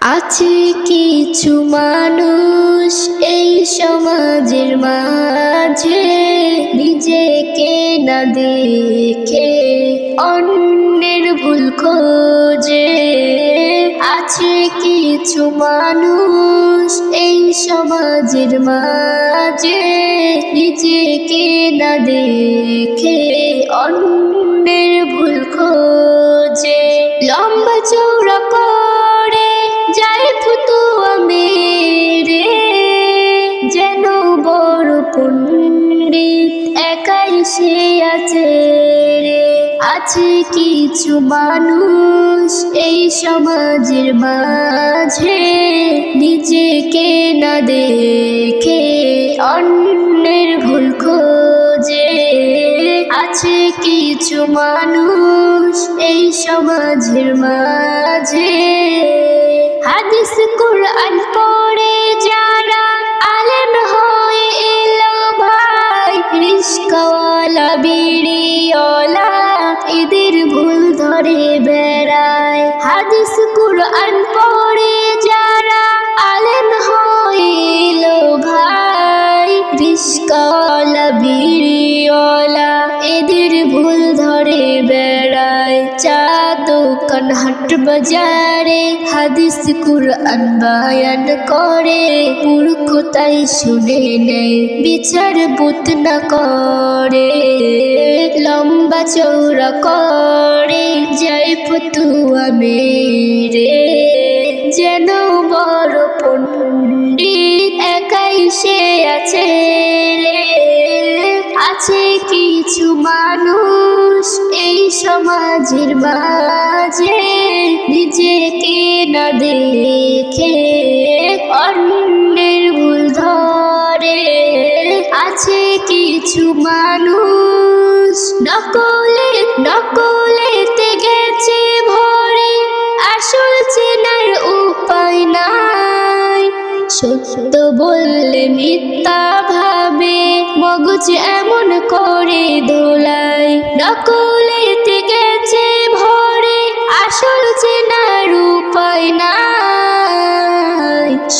আছে কিছু মানুষ এই সমাজের মাঝে নিজেকে না দেখে, অন্যের ভুল খোঁজে। আছে কিছু মানুষ এই সমাজের মাঝে নিজেকে না দেখে, অন্যের আছে রে, আছে কিছু মানুষ এই সমাজের মাঝে। নিজেকে না দেখে অন্যের ভুল খোঁজে। আছে কিছু মানুষ এই সমাজের মাঝে। হাদিস, কোরআন, পড়ে কোরআন পড়ে দোকান হাট বাজারে, হাদিস কুরআন বায়ান করে। মূর্খ তাই শুনে নেয়, বিচার বুত না করে। লম্বা চৌড়া করে, যাই ফতুয়া মেরে। যেন বড় পণ্ডিত একাই সে আছে রে। আছে কিছু মানুষ সমাজের মাঝে নিজেকে না দেখে অন্যের ভুল ধরে আছে কিছু মানুষ। নকলে, নকলেতে গেছে ভরে, আসল চেনার উপায় নাই। সত্য বললে মিথ্যা ভাবে মগজ এমন করে দোলাই নকলেতে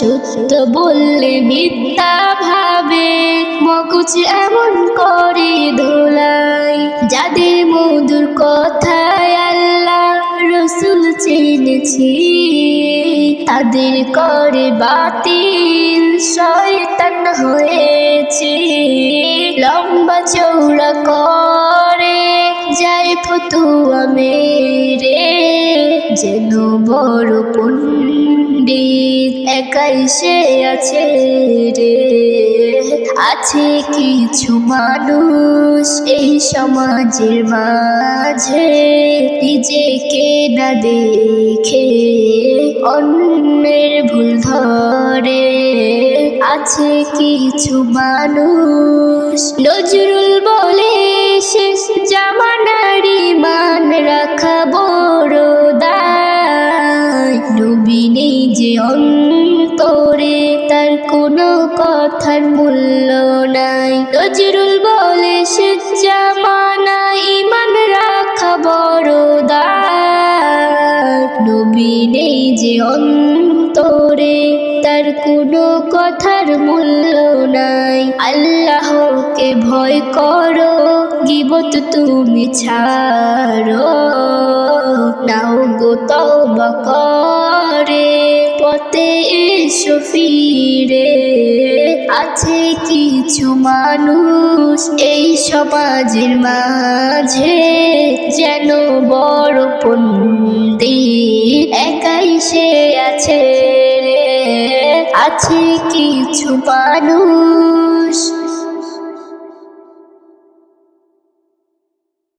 সত্য বললে মিথ্যা ভাবে। মগজ এমন করে দোলাই যাদের মধুর কথায় আল্লাহ রসুল চেনেছি। তাদের করে বাতিল শয়তান হয়েছে। লম্বা চৌড়া করে যায় ফতুয়া মেরে, যেন বড় পণ্ডিত একাই সে আছে রে। আছে কিছু মানুষ এই সমাজের মাঝে নিজেকে না দেখে অন্যের ভুল ধরে। আছে কিছু মানুষ, নজরুল বলে শেষ জামানারি মান রাখা অন্তরে তার কোনো কথার মূল্য নাই। নজরুল বলে, সে জামানা ইমান রাখা বড় নবী যে অন্তরে, তার কোনো কথার মূল্য নাই। আল্লাহকে ভয় করো, গিবত তুমি ছাড়ো। নাও গো তওবা করে। পথে এসো ফিরে। আছে কিছু মানুষ এই সমাজের মাঝে, যেন বড় পন্দি একাই সে আছে। আছে কিছু মানুষ